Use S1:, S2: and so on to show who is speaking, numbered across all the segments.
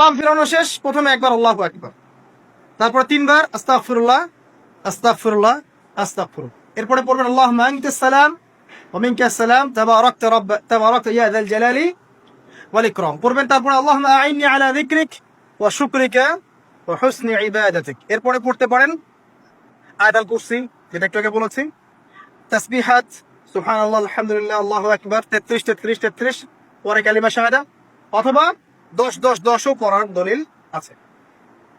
S1: পাম ফেরানো শেষ, প্রথমে একবার আল্লাহ একবার তারপরে তিনবার আস্তাফুল্লাহ আস্তাফুল্লাহ আস্তাফুর এরপরে পড়বেন আল্লাহ মাহিনকে সালাম ওমিনকে সালাম তাবারক রব তাবারক ইয়াদ আল জালালি ওয়ালিক্রম পড়বেন তারপরে আল্লাহ আইনি আলা যিকরিক ওয়া শুকরিকা ওয়া হুসনি ইবাদাতিক। এরপরে পড়তে পারেন, আয়াতুল কুরসি, যেটা একটু আগে বলেছি। তাসবিহাত, সুবহানাল্লাহ, আলহামদুলিল্লাহ, আল্লাহু আকবার 33 33 33 পরে কালিমা শাহাদা। অথবা 10 10 10 ও পড়ার দলিল আছে।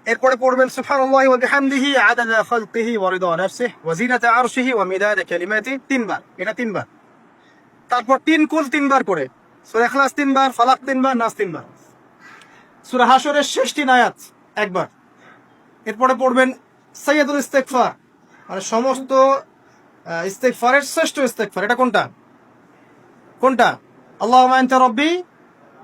S1: এরপরে পড়বেন সুবহানাল্লাহি ওয়া বিহামদিহি আদাদা খালকিহি ওয়া রিদা নাফসিহি ওয়া জিনাতা আরশিহি ওয়া মিদাদা কালিমাতি তিনবার। এটা তিনবার। তারপর তিন কুল তিনবার করে সূরা ইখলাস তিনবার ফালাক তিনবার নাস তিনবার। সূরা হাশরের শেষ তিন আয়াত একবার। এরপরে পড়বেন সাইয়্যিদুল ইস্তিগফার। মানে সমস্ত আহ, ইস্তেগফারের শ্রেষ্ঠ ইস্তেগফার। এটা কোনটা? কোনটা? আনতা রাব্বি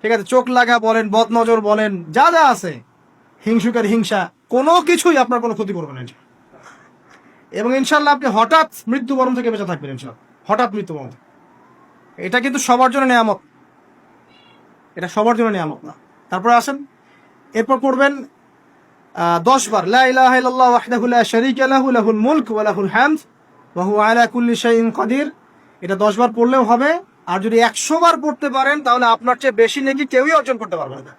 S1: ঠিক আছে, চোখ লাগা বলেন, বদনজর বলেন, যা যা আছে, হিংসুকের হিংসা, কোনো কিছুই আপনার কোনো ক্ষতি করবে না এবং ইনশাল্লাহ আপনি হঠাৎ মৃত্যুবরণ থেকে বেঁচে থাকবেন, ইনশাল্লাহ। হঠাৎ মৃত্যুবরণ এটা কিন্তু সবার জন্য নিয়ামত। এটা সবার জন্য নিয়ামত না। তারপরে আসেন, এরপর পড়বেন দশ বার লাহুল মুলক ওয়া লাহুল হামদ, ওয়া হুয়া আলা কুল্লি শাইইন কাদির। এটা দশ বার পড়লেও হবে। আর যদি একশো বার পড়তে পারেন, তাহলে আপনার চেয়ে বেশি নাকি কেউই অর্জন করতে পারবে না।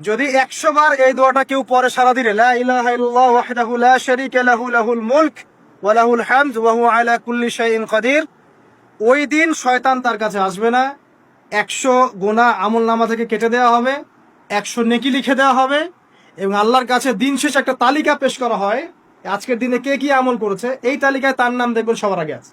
S1: যদি একশো বার এই দোয়াটা কেউ পরে সারা দিলে মুলক ওয়া লাহুল হামদ ওয়া হুয়া আলা কুল্লি শাইইন কাদির ওই দিন শয়তান তার কাছে আসবে না। একশো গোনা আমল নামা থেকে কেটে দেওয়া হবে, একশো নেকি লিখে দেওয়া হবে, এবং আল্লাহর কাছে দিন শেষে একটা তালিকা পেশ করা হয়, আজকের দিনে কে কি আমল করেছে, এই তালিকায় তার নাম দেখবেন সবার আগে আছে।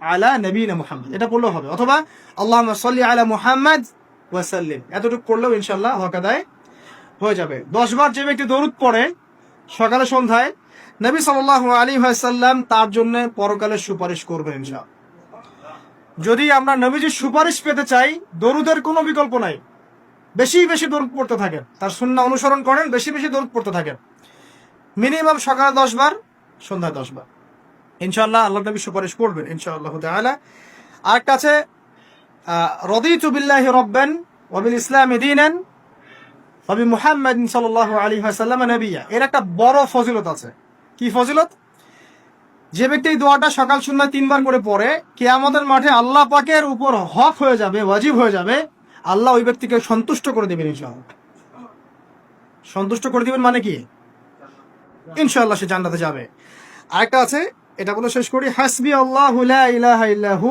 S1: আলা নবীনা মুহাম্মদ। এটা পড়লেও হবে। অথবা আল্লাহ সাল্লি আলা মুহাম্মদ ওয়াসাল্লিম এতটুকু করলেও ইনশাল্লাহ হকাদায় হয়ে যাবে। দশ বার যে ব্যক্তি দরুদ পড়ে সকালে সন্ধ্যায়, নবী সাল্লাহ আলী সাল্লাম তার জন্য পরকালে সুপারিশ করবেন ইনশাআল্লাহ। যদি আমরা নবীজির সুপারিশ পেতে চাই, দরুদের কোনো বিকল্প নাই। বেশি বেশি দরুদ পড়তে থাকেন। তার সুন্না অনুসরণ করেন, বেশি বেশি দরুদ পড়তে থাকেন। মিনিমাম সকালে দশ বার, সন্ধ্যায় দশ বার। ইনশাআল্লাহ আল্লাহ নবী সুপারিশ করবেন, ইনশাআল্লাহ তাআলা। আরেকটা আছে রদিতু বিল্লাহি রব্বান ওয়াবিল ইসলামি দীনান ওয়াবি মুহাম্মাদ সাল্লাল্লাহু আলাইহি ওয়াসাল্লাম নবিয়া। এর একটা বড় ফজিলত আছে। কি ফজিলত? যে ব্যক্তি এই দোয়াটা সকাল সন্ধ্যা তিনবার করে পড়ে, কেয়ামতের মাঠে আল্লাহ পাকের উপর হক হয়ে যাবে, ওয়াজিব হয়ে যাবে, আল্লাহ ওই ব্যক্তিকে সন্তুষ্ট করে দেবেন ইনশাআল্লাহ। সন্তুষ্ট করে দিবেন মানে কি? ইনশাআল্লাহ সে জান্নাতে যাবে। আরেকটা আছে এটা বলে শেষ করি। হাসবি আল্লাহ ইলাহা ইল্লাহু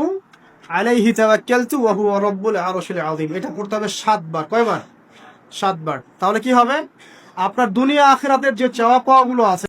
S1: আলাইহি তাওয়াক্কালতু ওয়া হুয়া রাব্বুল আরশিল আযীম। এটা পড়তে হবে সাতবার। কয়বার? সাতবার। তাহলে কি হবে? আপনার দুনিয়া আখিরাতের যে চাওয়া পাওয়া গুলো আছে